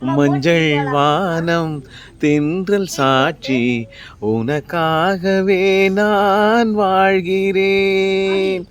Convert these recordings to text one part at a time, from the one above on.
மஞ்சள் வானம் தென்றல் சாட்சி உனக்காகவே நான் வாழ்கிறேன்.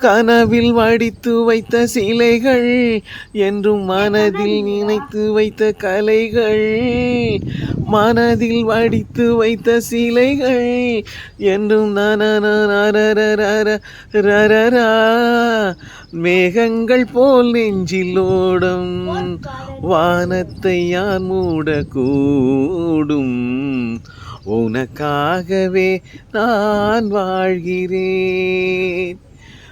கனவில் வடித்து வைத்த சிலைகள் என்றும் மனதில் நினைத்து வைத்த கலைகள் மனதில் வடித்து வைத்த சிலைகள் என்றும் நரரரரரரரா மேகங்கள் போல் நெஞ்சில் ஓடும் வானத்தை யார் மூடக்கூடும். உனக்காகவே நான் வாழ்கிறேன்.